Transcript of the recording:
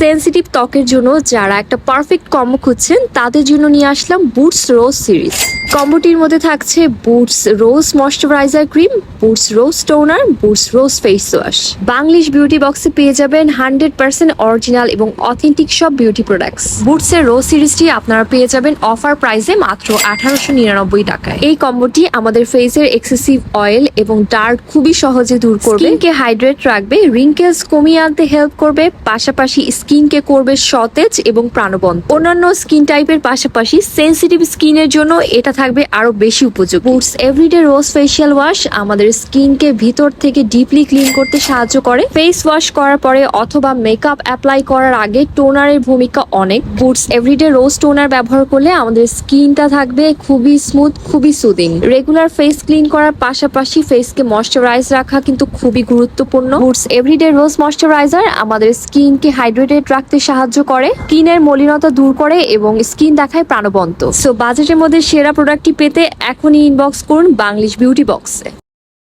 Sensitive ত্বকের জন্য যারা একটা পারফেক্ট কম্বো খুঁজছেন, তাদের জন্য নিয়ে আসলাম বুটস রোজ সিরিজ কম্বোটির মধ্যে থাকছে Boots rose moisturiser cream Boots rose toner Boots rose face wash Banglish beauty বক্সে পেয়ে যাবেন হান্ড্রেড পার্সেন্ট অরিজিনাল এবং অথেন্টিক সব বিউটি প্রোডাক্টস বুটসের রোজ সিরিজটি আপনারা পেয়ে যাবেন অফার প্রাইসে মাত্র আঠারোশো নিরানব্বই টাকায়। এই কম্বোটি আমাদের ফেসের এক্সেসিভ অয়েল এবং ডার্ক খুবই সহজে দূর করবে। স্কিনকে হাইড্রেট রাখবে রিঙ্কেলস কমিয়ে আনতে হেল্প করবে, পাশাপাশি স্কিনকে করবে সতেজ এবং প্রাণবন্ত। অন্যান্য স্কিন টাইপের পাশাপাশি সেনসিটিভ স্কিনের জন্য এটা থাকবে আরও বেশি উপযোগী। Boots everyday rose facial wash আমাদের স্কিনকে ভিতর থেকে ডিপলি ক্লিন করতে সাহায্য করে। ফেস ওয়াশ করার পরে অথবা মেকআপ অ্যাপ্লাই করার আগে টোনারের ভূমিকা অনেক। বুটস এভরিডে রোজ টোনার ব্যবহার করলে আমাদের স্কিনটা থাকবে খুবই স্মুথ খুবই সুদিং রেগুলার ফেস ক্লিন করার পাশাপাশি ফেসকে ময়শ্চারাইজ রাখা কিন্তু খুবই গুরুত্বপূর্ণ। বুটস এভরিডে রোজ ময়শ্চারাইজার আমাদের স্কিনকে হাইড্রেটেড রাখতে সাহায্য করে স্কিনের মলিনতা দূর করে এবং স্কিন দেখায় প্রাণবন্ত। সো বাজেটের মধ্যে সেরা প্রোডাক্টটি পেতে এখনই ইনবক্স করুন বাংলিশ বিউটি বক্সে